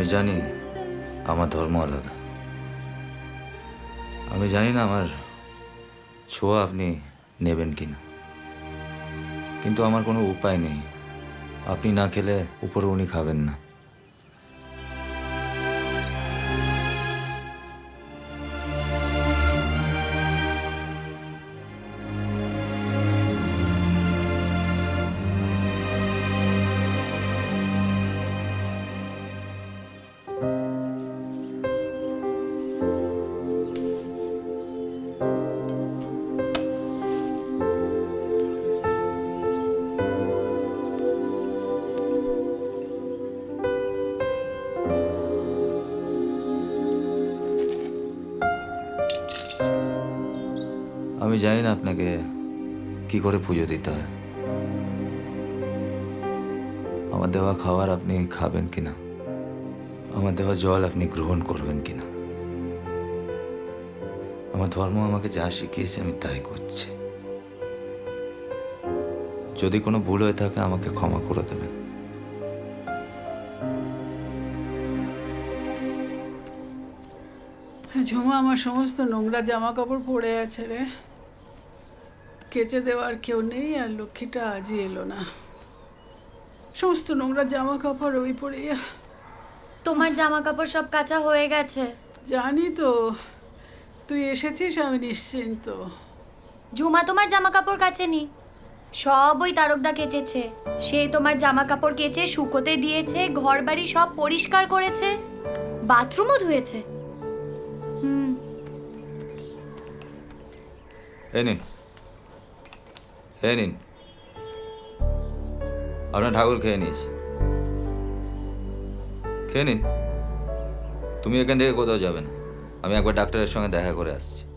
জানি আমার ধর্ম আলাদা। আমি জানি না আমার ছোঁয়া আপনি নেবেন কি না কিন্তু আমার কোনো উপায় নেই। আপনি না খেলে উপরে উনি খাবেন না। আমি জানি না আপনাকে কি করে পুজো দিতে হয়। আমার দেওয়া খাবার আপনি খাবেন কিনা আমার দেওয়া জল আপনি গ্রহণ করবেন কিনা আমার ধর্ম আমাকে যা শিখিয়েছে আমি তাই করছি। যদি কোনো ভুল হয়ে থাকে আমাকে ক্ষমা করে দেবেন। ঝুমা, আমার সমস্ত নোংরা জামা কাপড় পরে আছে রে। কেচে দেওয়ার কেউ নেই আর লক্ষ্মীটা আজই এলো না। সমস্ত নোংরা জামা কাপড় ওই পরে তোমার জামা কাপড় সব কাঁচা হয়ে গেছে। জানি তো তুই এসেছিস আমি নিশ্চিন্ত। ঝুমা তোমার জামা কাপড় কাচেনি? সব ওই তারকদা কেচেছে। সে তোমার জামা কাপড় কেচে শুকোতে দিয়েছে ঘর বাড়ি সব পরিষ্কার করেছে বাথরুমও ধুয়েছে। হুম। এ এ নিন। আপনার ঠাকুর খেয়ে নিয়েছি। খেয়ে নিন। তুমি এখান থেকে কোথাও যাবে না। আমি একবার ডাক্তারের সঙ্গে দেখা করে আসছি।